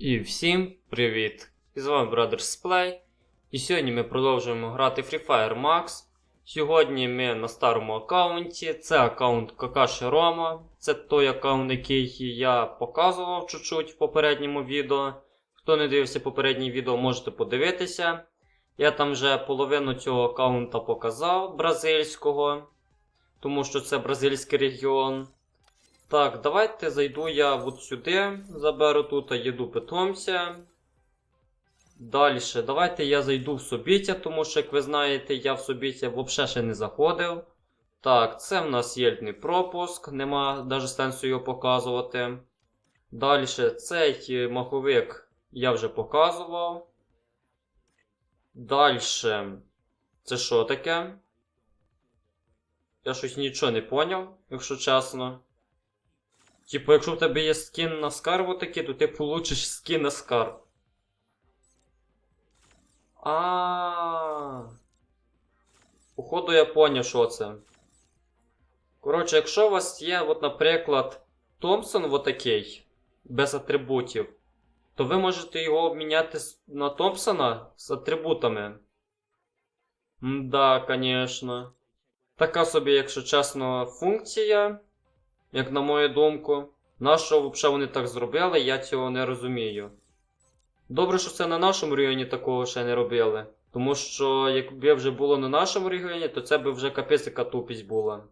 І всім привіт! І з вами Brothers Play. І сьогодні ми продовжуємо грати Free Fire Max. Сьогодні ми на старому аккаунті. Це аккаунт Какаші Рома. Це той аккаунт, який я показував чуть-чуть в попередньому відео. Хто не дивився попереднє відео, можете подивитися. Я там вже половину цього аккаунта показав бразильського, тому що це бразильський регіон. Так, давайте зайду я от сюди, заберу тут їду питомця. Далі, давайте я зайду в Собіття, тому що, як ви знаєте, я в Собіття взагалі ще не заходив. Так, це в нас єльтний пропуск, нема навіть сенсу його показувати. Далі, цей маховик я вже показував. Далі, це що таке? Я щось нічого не поняв, якщо чесно. Типу, якщо в тебе є скін на скарбу такий, то ти получиш скін на скарб. А. Походу я поняв, що це. Коротше, якщо у вас є, от, наприклад, Томпсон отакий, без атрибутів, то ви можете його обміняти на Томпсона з атрибутами. Да, звісно. Така собі, якщо чесно, функція як на мою думку. Нащо взагалі вони так зробили, я цього не розумію. Добре, що це на нашому регіоні такого ще не робили. Тому що якби вже було на нашому регіоні, то це би вже капець яка тупість була.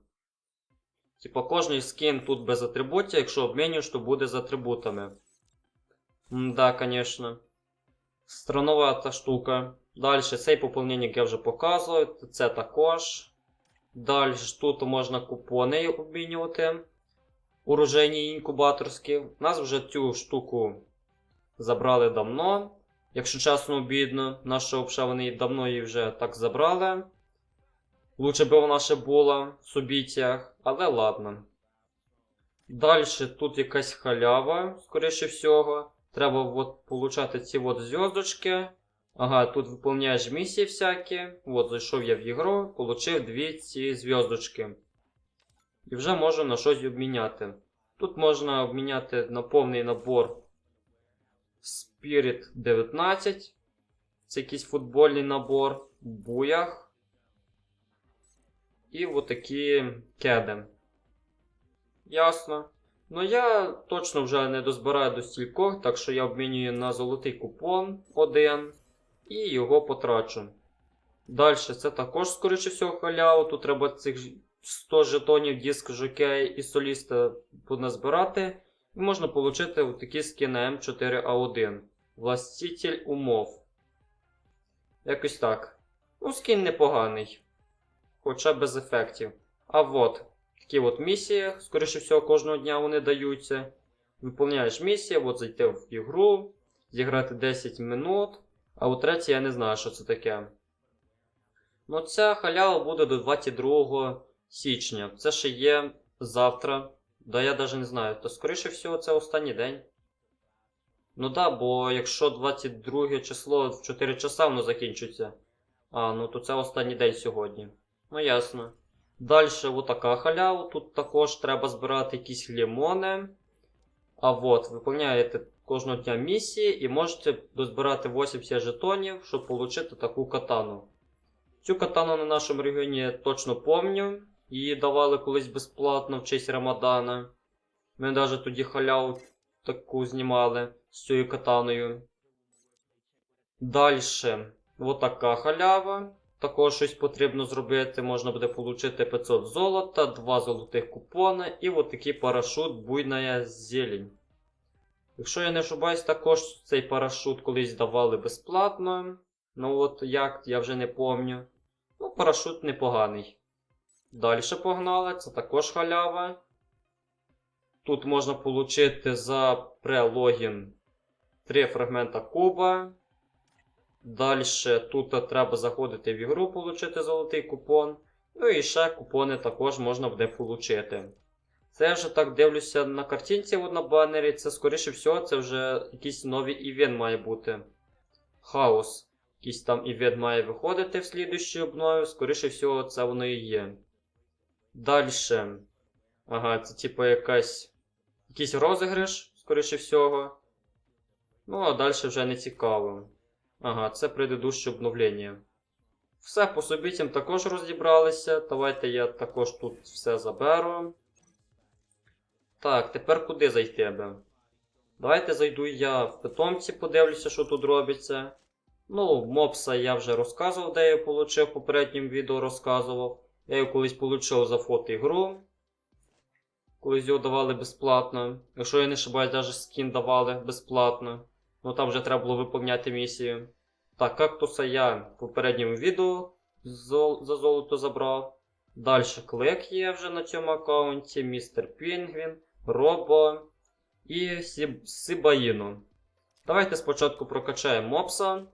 Типа кожний скін тут без атрибутів, якщо обмінюєш, то буде з атрибутами. Да, звісно. Странновата штука. Далі цей поповнення я вже показував, це також. Далі тут можна купони обмінювати урожайні інкубаторські. У нас вже цю штуку забрали давно. Якщо чесно, обідно, взагалі вони давно її вже так забрали. Лучше би вона ще була в субіттях, але ладно. Далі тут якась халява, скоріше всього. Треба от получати ці от зв'язочки. Ага, тут виповняєш місії всякі. От, зайшов я в ігру, получив дві ці зв'язочки. І вже можу на щось обміняти. Тут можна обміняти на повний набор Spirit 19. Це якийсь футбольний набор, буях. І отакі кеди. Ясно. Ну я точно вже не дозбираю до стількох, так що я обмінюю на золотий купон один і його потрачу. Далі, це також, скоріше всього, халява. Тут треба цих 100 жетонів диск жокея і соліста поназбирати. І можна отримати такі скини М4А1. Властитель умов. Якось так. Ну, скін непоганий. Хоча без ефектів. А от, такі от місії, скоріше всього, кожного дня вони даються. Виповняєш місії, от зайти в ігру, зіграти 10 минут. А у третій я не знаю, що це таке. Ну, ця халява буде до 22 січня. Це ще є завтра. Да я навіть не знаю. То скоріше всього це останній день. Ну да, бо якщо 22 число в 4 часа воно закінчиться. А, ну то це останній день сьогодні. Ну ясно. Далі отака халява. Тут також треба збирати якісь лімони. А от, виповняєте кожного дня місії і можете дозбирати 80 жетонів, щоб отримати таку катану. Цю катану на нашому регіоні я точно помню. Її давали колись безплатно в честь Рамадана. Ми навіть тоді халяву таку знімали з цією катаною. Далі, отака халява. Також щось потрібно зробити. Можна буде отримати 500 золота, 2 золотих купони і отакий парашут буйна зелень. Якщо я не ошибаюсь, також цей парашут колись давали безплатно. Ну от як, я вже не помню. Ну, парашут непоганий. Далі погнали, це також халява. Тут можна отримати за прелогін 3 фрагмента куба. Далі тут треба заходити в ігру, отримати золотий купон. Ну і ще купони також можна буде отримати. Це я вже так дивлюся на картинці на банері. Це, скоріше всього, це вже якийсь новий івент має бути. Хаос. Якийсь там івент має виходити в слідущій обнові. Скоріше всього, це воно і є. Далі. Ага, це типу якась. Якийсь розіграш, скоріше всього. Ну, а далі вже не цікаво. Ага, це предыдуще обновлення. Все, по собітям також розібралися. Давайте я також тут все заберу. Так, тепер куди зайти би? Давайте зайду я в питомці, подивлюся, що тут робиться. Ну, мопса я вже розказував, де я отримав, в попередньому відео розказував. Я його колись отримав за фото-ігру. Колись його давали безплатно. Якщо я не ошибаюсь, навіть скін давали безплатно. Ну там вже треба було виповняти місію. Так, кактуса я в попередньому відео за золото забрав. Далі клик є вже на цьому аккаунті, містер Пінгвін, Робо і Сіб... Сибаїну. Давайте спочатку прокачаємо мопса.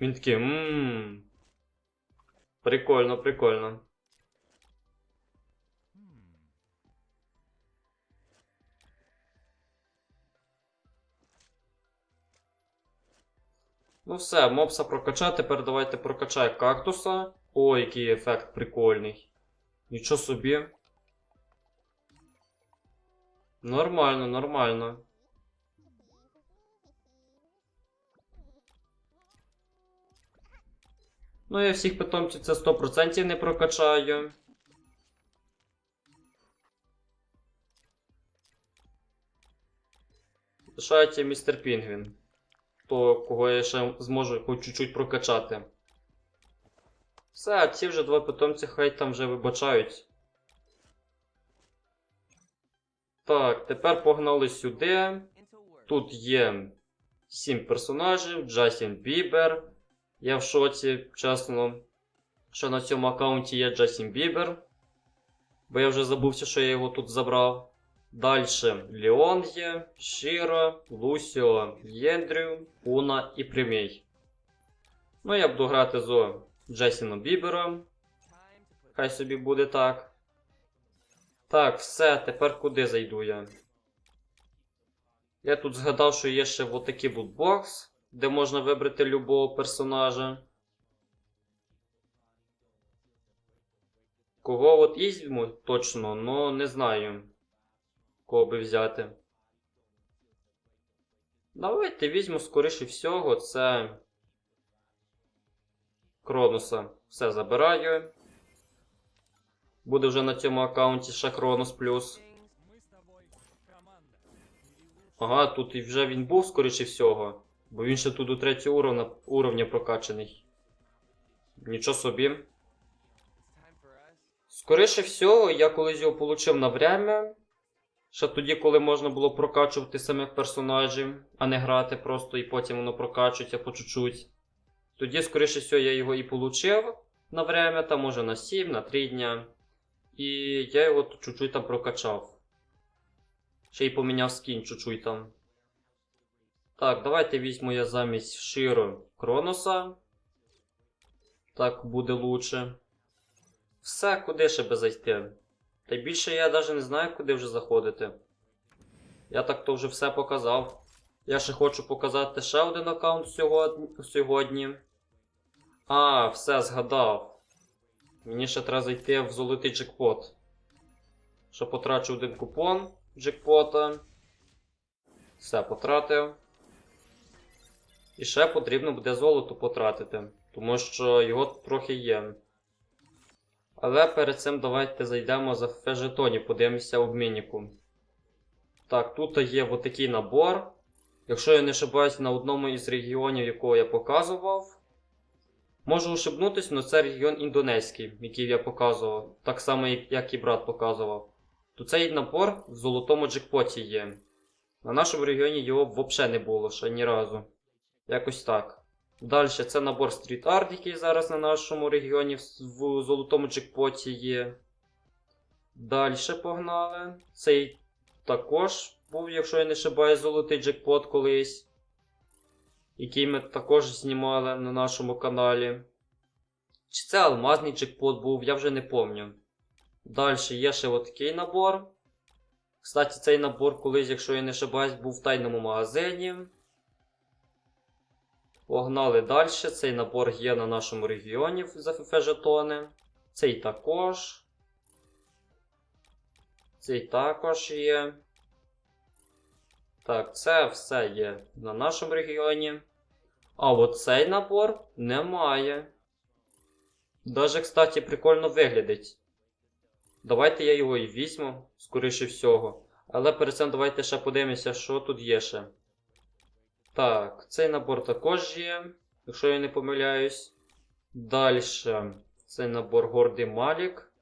Він такий, ммм. Прикольно, прикольно. Ну все, мопса прокачати, тепер давайте прокачай кактуса. О, який ефект прикольний. Нічого собі. Нормально, нормально. Ну, я всіх питомців це 100% не прокачаю. Лишається містер Пінгвін. То, кого я ще зможу хоч чуть-чуть прокачати. Все, а ці вже два питомці хай там вже вибачають. Так, тепер погнали сюди. Тут є 7 персонажів, Джастін Бібер. Я в шоці, чесно, що на цьому аккаунті є Джастін Бібер. Бо я вже забувся, що я його тут забрав. Далі Леон є, Шіро, Лусіо, Єндрю, Уна і Примій. Ну, я буду грати з Джесіном Бібером. Хай собі буде так. Так, все, тепер куди зайду я? Я тут згадав, що є ще отакий бутбокс, де можна вибрати любого персонажа. Кого от візьму точно, но не знаю. Кого би взяти. Давайте візьму, скоріше всього, це. Кронуса. Все забираю. Буде вже на цьому аккаунті ще Кронус плюс. Ага, тут вже він був, скоріше всього. Бо він ще тут до третього уровня, уровня прокачаний. Нічого собі. Скоріше всього, я колись його получив на время. Ще тоді, коли можна було прокачувати самих персонажів, а не грати просто і потім воно прокачується по чуть-чуть. Тоді, скоріше всього, я його і получив на время, там може на 7, на 3 дня. І я його чуть-чуть там прокачав. Ще й поміняв скін чуть-чуть там. Так, давайте візьму я замість Широ Кроноса. Так буде лучше. Все, куди ще би зайти? Та більше я навіть не знаю, куди вже заходити. Я так то вже все показав. Я ще хочу показати ще один аккаунт сьогодні. А, все, згадав. Мені ще треба зайти в золотий джекпот. Ще потрачу один купон джекпота. Все потратив. І ще потрібно буде золото потратити, тому що його трохи є. Але перед цим давайте зайдемо за фежетоні, подивимося обміннику. Так, тут є отакий набор. Якщо я не ошибаюсь на одному із регіонів, якого я показував. Можу ошибнутися, але це регіон індонезький, який я показував, так само, як і брат показував. То цей набор в золотому джекпоті є. На нашому регіоні його взагалі не було ще ні разу. Якось так. Далі це набор Street Art, який зараз на нашому регіоні в, золотому джекпоті є. Далі погнали. Цей також був, якщо я не ошибаюсь, золотий джекпот колись. Який ми також знімали на нашому каналі. Чи це алмазний джекпот був, я вже не пам'ятаю. Далі є ще отакий набор. Кстати, цей набор колись, якщо я не ошибаюсь, був в тайному магазині. Погнали далі. Цей набор є на нашому регіоні за ФФ жетони. Цей також. Цей також є. Так, це все є на нашому регіоні. А от цей набор немає. Даже, кстати, прикольно виглядить. Давайте я його і візьму, скоріше всього. Але перед цим давайте ще подивимося, що тут є ще. Так, цей набор також є, якщо я не помиляюсь. Далі цей набор гордий Малік.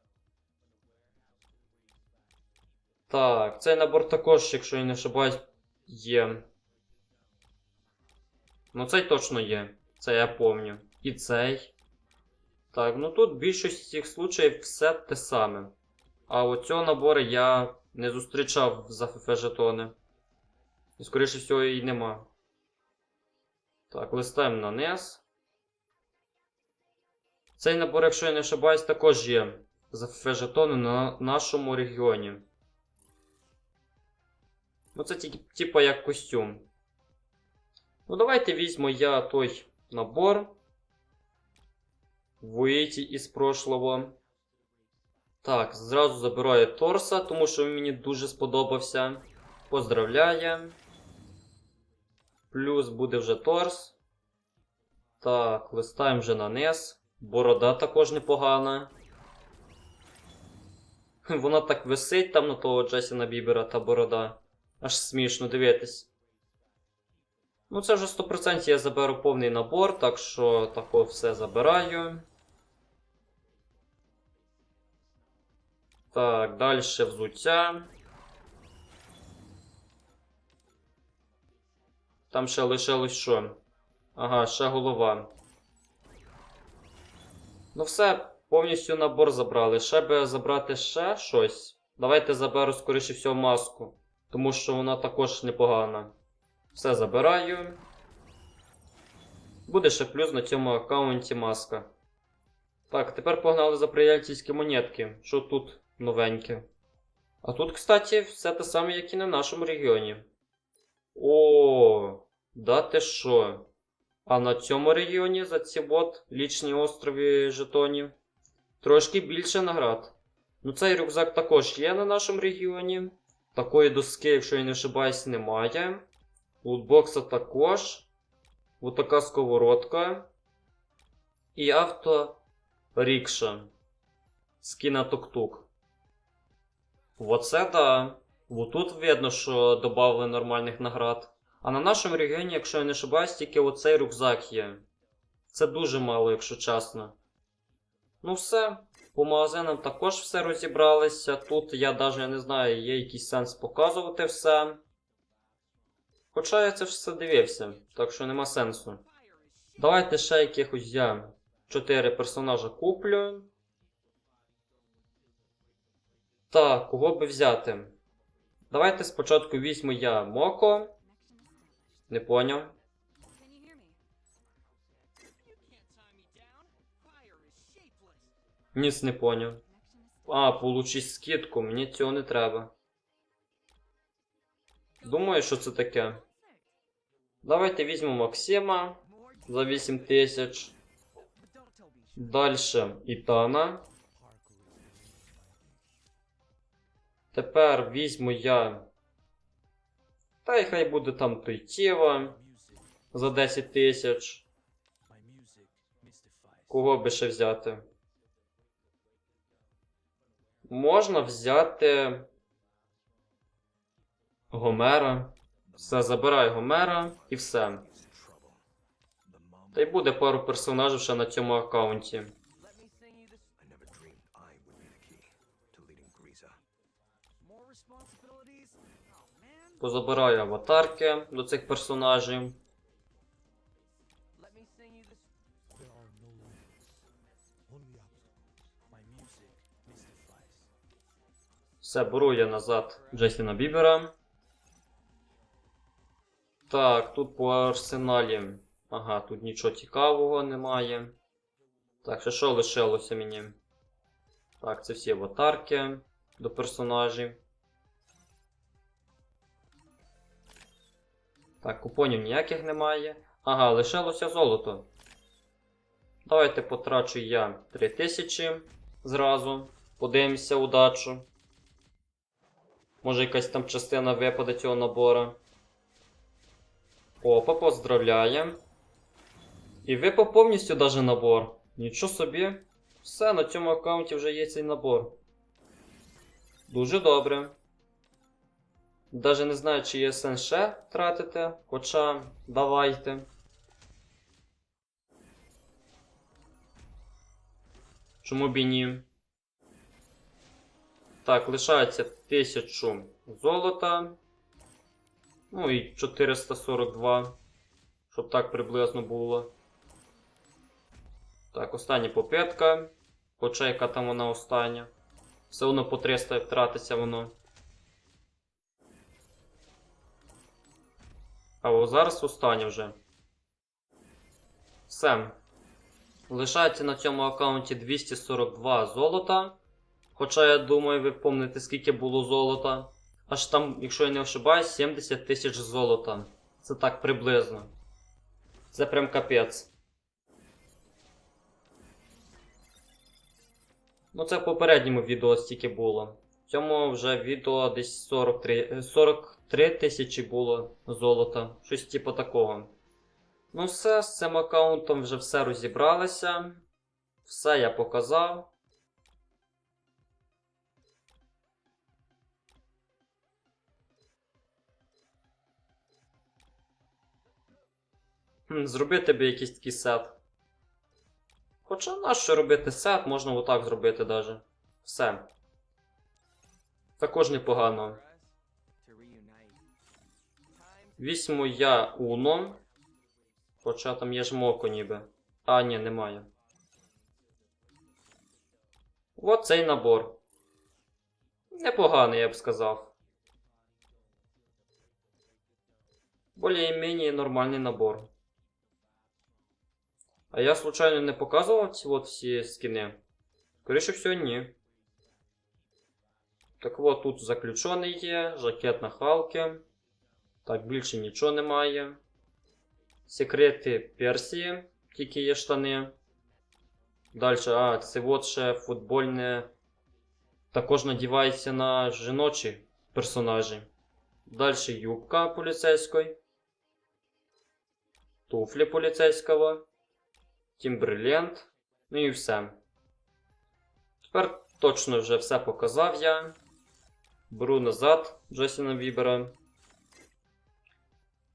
Так, цей набор також, якщо я не ошибаюсь, є. Ну, цей точно є. Це я помню. І цей. Так, ну тут в більшості цих случаїв все те саме. А от цього набору я не зустрічав за ФФ жетони. І скоріше всього і нема. Так, листаємо на низ. Цей набор, якщо я не ошибаюсь, також є за ФФ жетони на нашому регіоні. Ну, це типа як костюм. Ну, давайте візьму я той набор. Вийти із прошлого. Так, зразу забираю торса, тому що він мені дуже сподобався. Поздравляю. Плюс буде вже торс. Так, листаємо вже на низ. Борода також непогана. Вона так висить там на того Джесіна Бібера та борода. Аж смішно дивитись. Ну, це вже 100% я заберу повний набор, так що тако все забираю. Так, далі взуття. Там ще лишилось що? Ага, ще голова. Ну все, повністю набор забрали. Ще би забрати ще щось. Давайте заберу, скоріше всього, маску. Тому що вона також непогана. Все забираю. Буде ще плюс на цьому аккаунті маска. Так, тепер погнали за приятельські монетки. Що тут новеньке? А тут, кстати, все те саме, як і на нашому регіоні. О, да ти що? А на цьому регіоні за ці от лічні острови жетонів трошки більше наград. Ну, цей рюкзак також є на нашому регіоні. Такої доски, якщо я не ошибаюсь, немає. Лутбокса також. Ось така сковородка. І авто рікша. Скіна тук-тук. Оце да. Вот тут видно, що додали нормальних наград. А на нашому регіоні, якщо я не ошибаюсь, тільки оцей рюкзак є. Це дуже мало, якщо чесно. Ну все. По магазинам також все розібралися. Тут я навіть не знаю, є якийсь сенс показувати все. Хоча я це все дивився, так що нема сенсу. Давайте ще якихось я 4 персонажа куплю. Так, кого би взяти? Давайте спочатку візьму я Моко. Не поняв. Ніц не поняв. А, получить скидку, мені цього не треба. Думаю, що це таке. Давайте візьмемо Максима за 8 тисяч. Далі Ітана. Тепер візьму я. Та й хай буде там той Тєва за 10 тисяч. Кого би ще взяти? Можна взяти Гомера. Все, забирай Гомера і все. Та й буде пару персонажів ще на цьому аккаунті. Позабираю аватарки до цих персонажів. Все, беру я назад Джесіна Бібера. Так, тут по арсеналі. Ага, тут нічого цікавого немає. Так, ще що лишилося мені? Так, це всі аватарки до персонажів. Так, купонів ніяких немає. Ага, лишилося золото. Давайте потрачу я 3000 зразу. Подивимося удачу. Може якась там частина випаде цього набора. Опа, поздравляємо. І випав повністю даже набор. Нічого собі. Все, на цьому аккаунті вже є цей набор. Дуже добре. Даже не знаю, чи є сенс ще тратити, хоча давайте. Чому б і ні? Так, лишається 1000 золота. Ну і 442. Щоб так приблизно було. Так, остання попитка. Хоча яка там вона остання. Все одно по 300 втратиться воно. А о, зараз останнє вже. Все. Лишається на цьому аккаунті 242 золота. Хоча я думаю, ви помните, скільки було золота. Аж там, якщо я не ошибаюсь, 70 тисяч золота. Це так приблизно. Це прям капець. Ну, це в попередньому відео стільки було. Цьому вже відео десь 43, е, 43 тисячі було золота. Щось типу такого. Ну, все, з цим аккаунтом вже все розібралися. Все я показав. Зробити би якийсь такий сет. Хоча нащо робити сет, можна отак зробити даже. Все. Також непогано. Візьму я Уно. Хоча там є жмоко ніби. А, ні, немає. От цей набор. Непоганий, я б сказав. Более-менее нормальний набор. А я случайно не показував ці от всі скини? Скоріше всього, ні. Так от тут заключений є, жакет на Халки. Так, більше нічого немає. Секрети Персії, тільки є штани. Далі, а, це от ще футбольне. Також надівається на жіночі персонажі. Далі юбка поліцейської. Туфлі поліцейського. Тімберленд. Ну і все. Тепер точно вже все показав я. Беру назад Джасіна Бібера.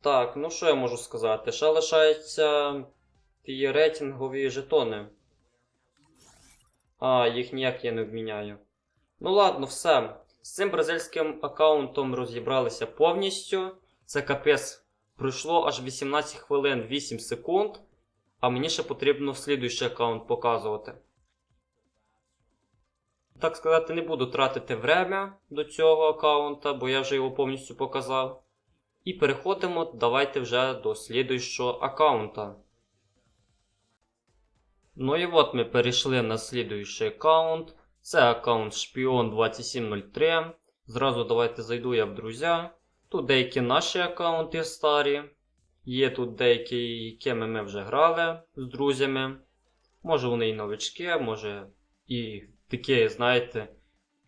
Так, ну що я можу сказати? Ще лишаються ті рейтингові жетони. А, їх ніяк я не вміняю. Ну ладно, все. З цим бразильським аккаунтом розібралися повністю. Це капець. Пройшло аж 18 хвилин 8 секунд. А мені ще потрібно слідуючий аккаунт показувати. Так сказати, не буду тратити время до цього аккаунта, бо я вже його повністю показав. І переходимо, давайте вже до слідуючого аккаунта. Ну і от ми перейшли на слідуючий аккаунт. Це аккаунт Шпіон 2703. Зразу давайте зайду я в друзі. Тут деякі наші аккаунти старі. Є тут деякі, якими ми вже грали з друзями. Може вони і новички, може і такі, знаєте,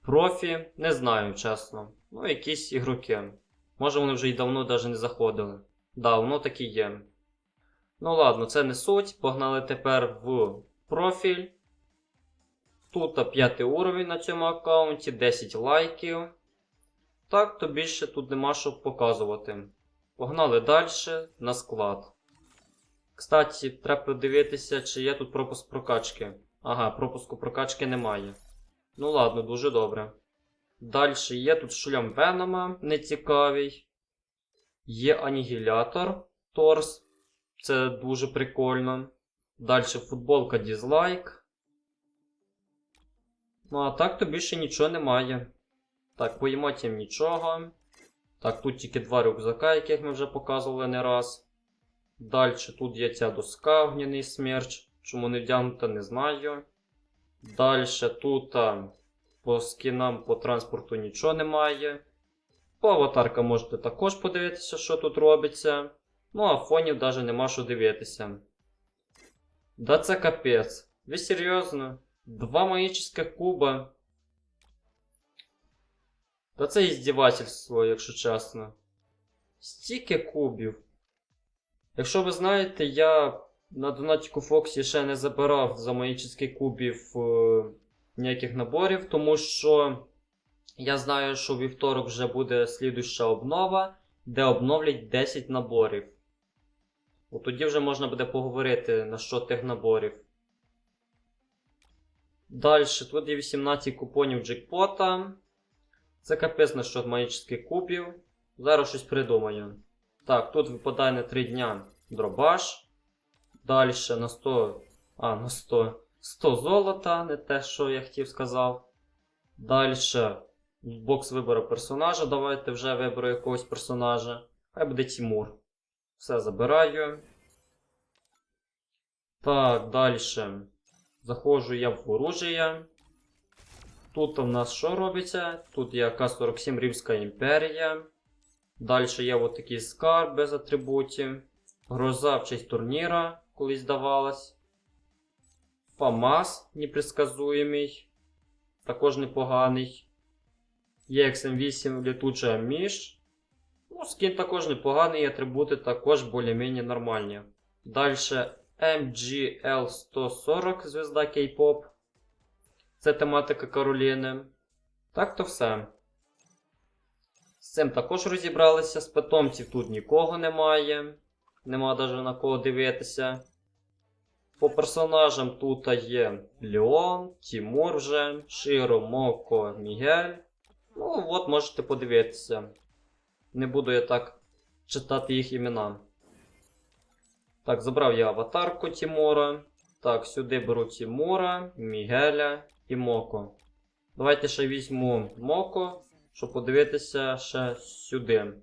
профі. Не знаю, чесно. Ну, якісь ігроки. Може вони вже й давно навіть не заходили. Да, воно так і є. Ну ладно, це не суть. Погнали тепер в профіль. Тут п'ятий уровень на цьому аккаунті, 10 лайків. Так, то більше тут нема що показувати. Погнали далі на склад. Кстати, треба подивитися, чи є тут пропуск прокачки. Ага, пропуску прокачки немає. Ну ладно, дуже добре. Далі є тут шлям Венома, нецікавий. Є анігілятор Торс. Це дуже прикольно. Далі футболка дізлайк. Ну а так то більше нічого немає. Так, по емотіям нічого. Так, тут тільки два рюкзака, яких ми вже показували не раз. Далі тут є ця доска огняний смерч. Чому не вдягнута, не знаю. Далі тут по скінам по транспорту нічого немає. По аватаркам можете також подивитися, що тут робиться. Ну а фонів навіть нема що дивитися. Да це капець. Ви серйозно? Два магічних куба. Та це іздівательство, якщо чесно. Стільки кубів. Якщо ви знаєте, я на Донатіку Фоксі ще не забирав за магічних кубів е, ніяких наборів, тому що я знаю, що вівторок вже буде слідуща обнова, де обновлять 10 наборів. От тоді вже можна буде поговорити на що тих наборів. Далі, тут є 18 купонів джекпота. Це капець на що магічних кубів. Зараз щось придумаю. Так, тут випадає на 3 дня дробаш. Далі на 100. А, на 100. 100 золота, не те, що я хотів сказав. Далі бокс вибору персонажа. Давайте вже виберу якогось персонажа. Хай буде Тімур. Все забираю. Так, далі. Заходжу я в оружие. Тут у нас що робиться? Тут є К-47 Римська імперія. Далі є от такий скарб без атрибутів. Гроза в честь турніра колись давалась. ФАМАС непредсказуємий. Також непоганий. Є XM8 літуча міш. Ну, скін також непоганий, атрибути також більш-менш нормальні. Далі MGL140 звезда K-pop. Це тематика Кароліни. Так то все. З цим також розібралися. З питомців тут нікого немає. Нема навіть на кого дивитися. По персонажам тут є Леон, Тімур вже, Широ, Моко, Мігель. Ну, от можете подивитися. Не буду я так читати їх імена. Так, забрав я аватарку Тімура. Так, сюди беру Тімура, Мігеля і Моко. Давайте ще візьму Моко, щоб подивитися ще сюди,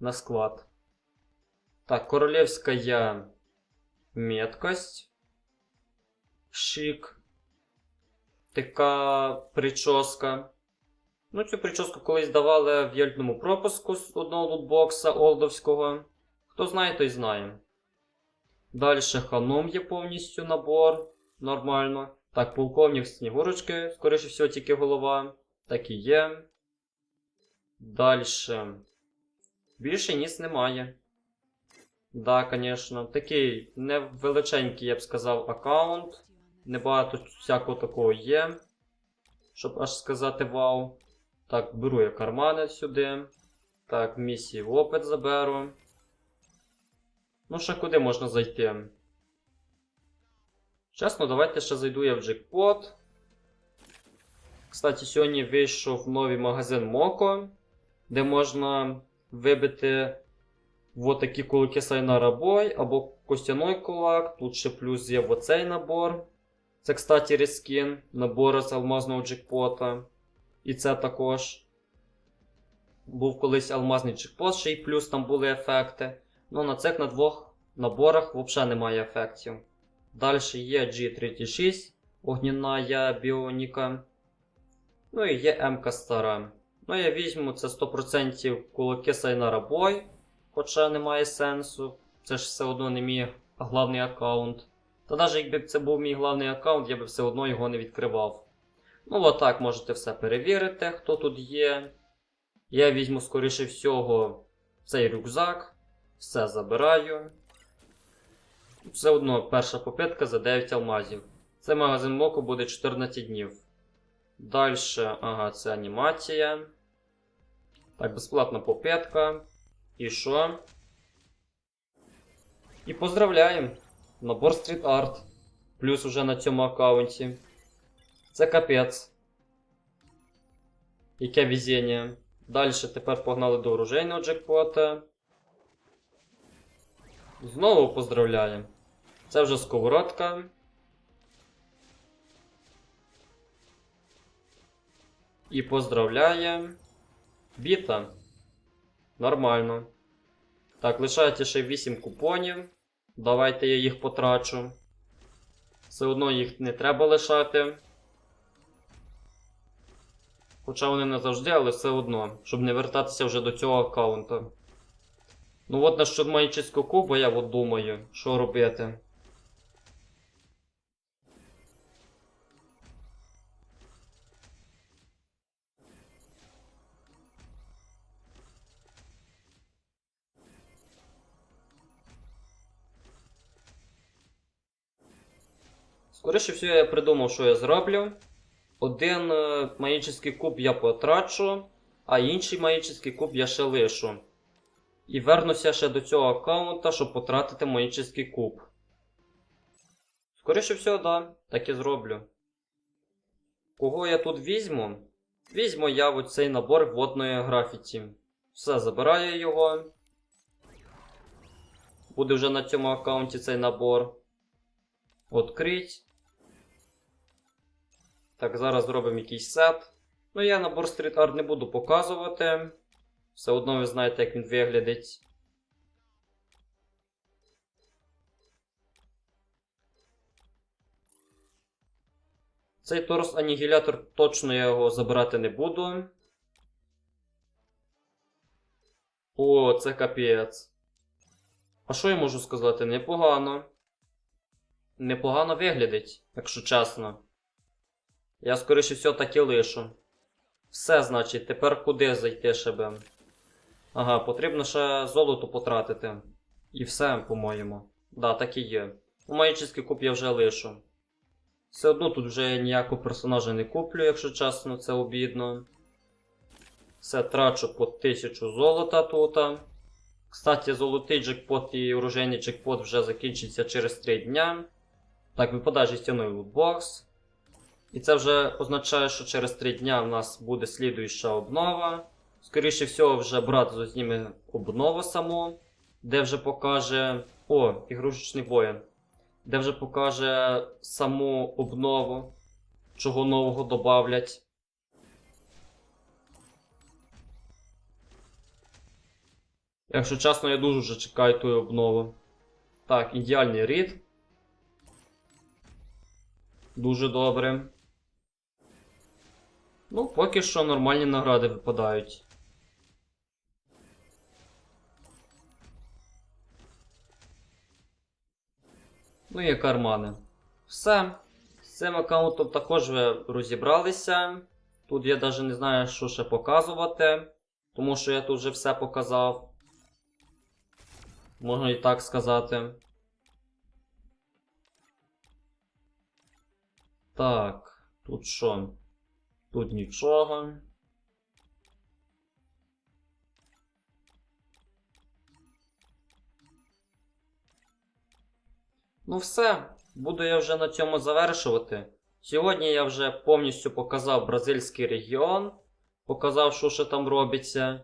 на склад. Так, королівська я меткость. Шик. Така прическа. Ну, цю прическу колись давали в єльтному пропуску з одного лутбокса олдовського. Хто знає, той знає. Далі ханом є повністю набор. Нормально. Так, полковник Снігурочки, скоріше всього, тільки голова. Так і є. Далі. Більше ніс немає. Да, звісно. Такий невеличенький, я б сказав, аккаунт. Небагато всякого такого є. Щоб аж сказати вау. Так, беру я кармани сюди. Так, місії в опит заберу. Ну, ще куди можна зайти? Чесно, давайте ще зайду я в джекпот. Кстати, сьогодні вийшов новий магазин Моко, де можна вибити вот такі кулаки Сайнара Бой або костяной кулак. Тут ще плюс є оцей набор. Це, кстати, рескін набору з алмазного джекпота. І це також. Був колись алмазний джекпот, ще й плюс там були ефекти. Ну на цих на двох наборах взагалі немає ефектів. Далі є G36, огняна біоніка. Ну і є МК стара. Ну я візьму це 100% кулаки Сайнара Бой, хоча немає сенсу. Це ж все одно не мій головний аккаунт. Та навіть якби це був мій головний аккаунт, я би все одно його не відкривав. Ну, отак можете все перевірити, хто тут є. Я візьму, скоріше всього, цей рюкзак. Все забираю. Все одно перша попитка за 9 алмазів. Це магазин Моко буде 14 днів. Далі, ага, це анімація. Так, безплатна попитка. І що? І поздравляємо! Набор стріт арт. Плюс уже на цьому аккаунті. Це капець. Яке везіння. Далі тепер погнали до оружейного джекпота. Знову поздравляємо. Це вже сковородка. І поздравляє. Біта. Нормально. Так, лишається ще 8 купонів. Давайте я їх потрачу. Все одно їх не треба лишати. Хоча вони не завжди, але все одно, щоб не вертатися вже до цього аккаунта. Ну от на насчет магічного куба я от думаю, що робити. Скоріше всього, я придумав, що я зроблю. Один е, магічний куб я потрачу, а інший магічний куб я ще лишу. І вернуся ще до цього аккаунта, щоб потратити магічний куб. Скоріше всього, да, так і зроблю. Кого я тут візьму? Візьму я оцей набор водної графіті. Все, забираю його. Буде вже на цьому аккаунті цей набор. Открить. Так, зараз зробимо якийсь сет. Ну, я набор Street Art не буду показувати. Все одно ви знаєте, як він виглядить. Цей торс анігілятор точно я його забирати не буду. О, це капець. А що я можу сказати? Непогано. Непогано виглядить, якщо чесно. Я скоріше всього так і лишу. Все, значить, тепер куди зайти ще би? Ага, потрібно ще золото потратити. І все, по-моєму. Да, так і є. У магічний куб я вже лишу. Все одно тут вже ніякого персонажа не куплю, якщо чесно, це обідно. Все, трачу по 1000 золота тут. Кстати, золотий джекпот і оружейний джекпот вже закінчиться через 3 дня. Так, випадає жестяний лутбокс. І це вже означає, що через 3 дня в нас буде слідуюча обнова. Скоріше всього, вже брат зніме обнову саму, де вже покаже. О, ігрушечний воїн. Де вже покаже саму обнову, чого нового добавлять. Якщо чесно, я дуже вже чекаю ту обнову. Так, ідеальний рід. Дуже добре. Ну, поки що нормальні награди випадають. Ну і кармани. Все. З цим аккаунтом також ви розібралися. Тут я навіть не знаю, що ще показувати, тому що я тут вже все показав. Можна і так сказати. Так, тут що? Тут нічого. Ну все, буду я вже на цьому завершувати. Сьогодні я вже повністю показав бразильський регіон, показав, що ще там робиться.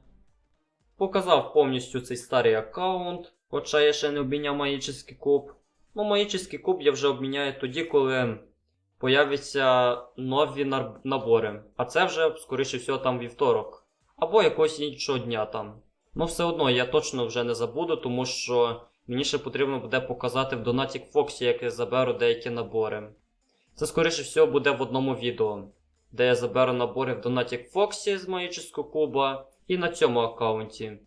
Показав повністю цей старий аккаунт, хоча я ще не обміняв магічний куб. Ну, магічний куб я вже обміняю тоді, коли появляться нові набори. А це вже, скоріше всього, там вівторок. Або якогось іншого дня там. Ну, все одно я точно вже не забуду, тому що мені ще потрібно буде показати в Donatic Fox, як я заберу деякі набори. Це, скоріше всього, буде в одному відео, де я заберу набори в Donatic Fox з магічного куба і на цьому аккаунті.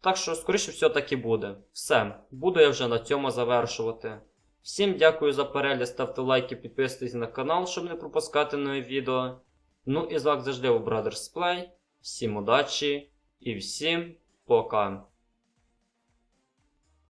Так що, скоріше всього, так і буде. Все, буду я вже на цьому завершувати. Всім дякую за перегляд, ставте лайки, підписуйтесь на канал, щоб не пропускати нові відео. Ну і з вами завжди у Brothers Play. Всім удачі і всім пока.